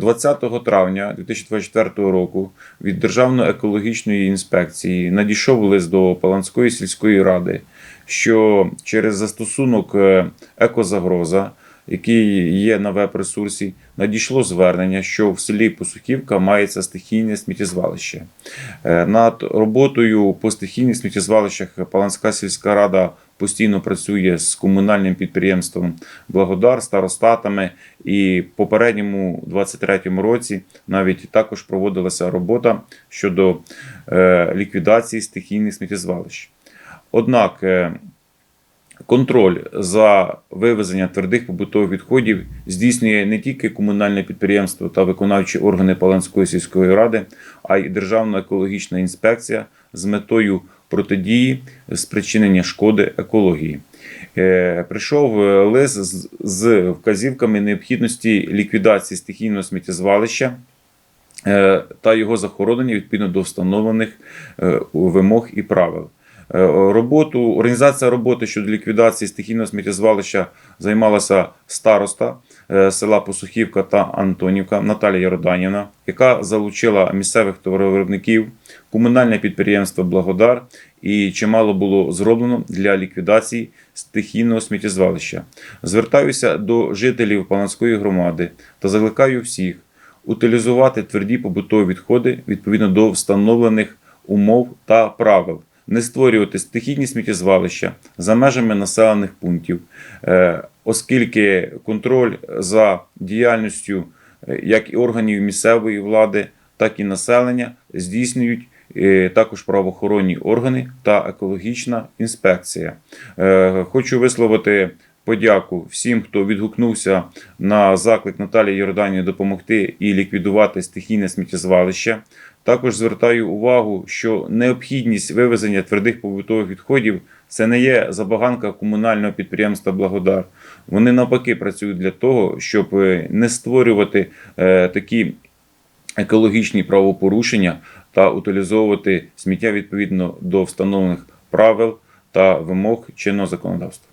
20 травня 2024 року від Державної екологічної інспекції надійшов лист до Паланської сільської ради, що через застосунок е, екозагроза, який є на веб-ресурсі, надійшло звернення, що в селі Посухівка мається стихійне сміттєзвалище. Е, Над роботою по стихійних сміттєзвалищах Паланська сільська рада постійно працює з комунальним підприємством Благодар, старостатами. І в попередньому 23-му році навіть також проводилася робота щодо е, ліквідації стихійних сміттєзвалищ. Однак е, контроль за вивезення твердих побутових відходів здійснює не тільки комунальне підприємство та виконавчі органи Паланської сільської ради, а й Державна екологічна інспекція з метою протидії спричинення шкоди екології. Е, Прийшов е, лист з- вказівками необхідності ліквідації стихійного сміттєзвалища е, та його захоронення відповідно до встановлених вимог і правил. Е, Роботу, організація роботи щодо ліквідації стихійного сміттєзвалища займалася староста е, села Посухівка та Антонівка Наталія Яродарівна, яка залучила місцевих товаровиробників, комунальне підприємство Благодар і чимало було зроблено для ліквідації стихійного сміттєзвалища. Звертаюся до жителів Паланської громади та закликаю всіх утилізувати тверді побутові відходи відповідно до встановлених умов та правил, не створювати стихійні сміттєзвалища за межами населених пунктів, е, оскільки контроль за діяльністю е, як і органів місцевої влади, так і населення здійснюють е, також правоохоронні органи та екологічна інспекція. Хочу висловити подяку всім, хто відгукнувся на заклик Наталії Йордані допомогти і ліквідувати стихійне сміттєзвалище. Також звертаю увагу, що необхідність вивезення твердих побутових відходів це не є забаганка комунального підприємства Благодар. Вони навпаки працюють для того, щоб е, не створювати е, такі екологічні правопорушення та утилізовувати сміття відповідно до встановлених правил та вимог чинного законодавства.